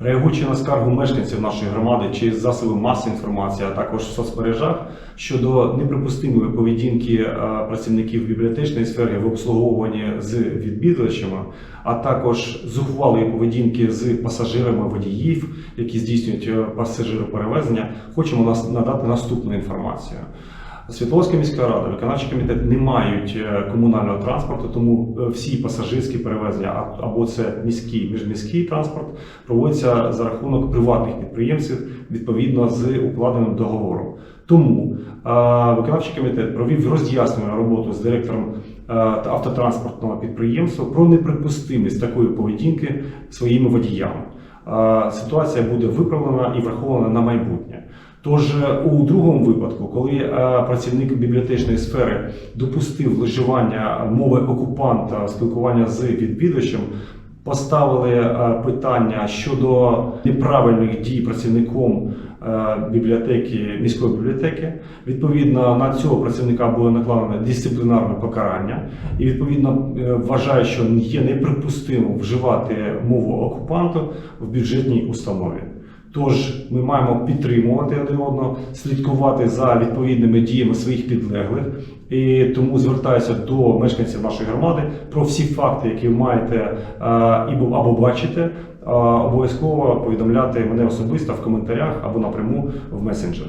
Реагуючи на скаргу мешканців нашої громади через засоби масової інформації, а також в соцмережах щодо неприпустимої поведінки е, працівників бібліотечної сфери в обслуговуванні з відвідувачами, а також зухвалої поведінки з пасажирами водіїв, які здійснюють е, пасажироперевезення, хочемо надати наступну інформацію. Світловська міська рада, виконавчий комітет не мають е, комунального транспорту, тому е, всі пасажирські перевезення або це міський міжміський транспорт проводяться за рахунок приватних підприємців відповідно з укладеним договором. Тому е, виконавчий комітет провів роз'яснювальну роботу з директором автотранспортного підприємства про неприпустимість такої поведінки своїми водіями. Ситуація буде виправлена і врахована на майбутнє. Тож е, у другому випадку, коли е, працівник бібліотечної сфери допустив вживання мови окупанта спілкування з відвідувачем, поставили е, питання щодо неправильних дій працівником бібліотеки міської бібліотеки. Відповідно на цього працівника було накладено дисциплінарне покарання, і відповідно вважаю, що є неприпустимо вживати мову окупанту в бюджетній установі. Тож ми маємо підтримувати один одного, слідкувати за відповідними діями своїх підлеглих. І тому звертаюся до мешканців нашої громади про всі факти, які ви маєте е, або, бачите, е, обов'язково повідомляти мене особисто в коментарях або напряму в месенджер.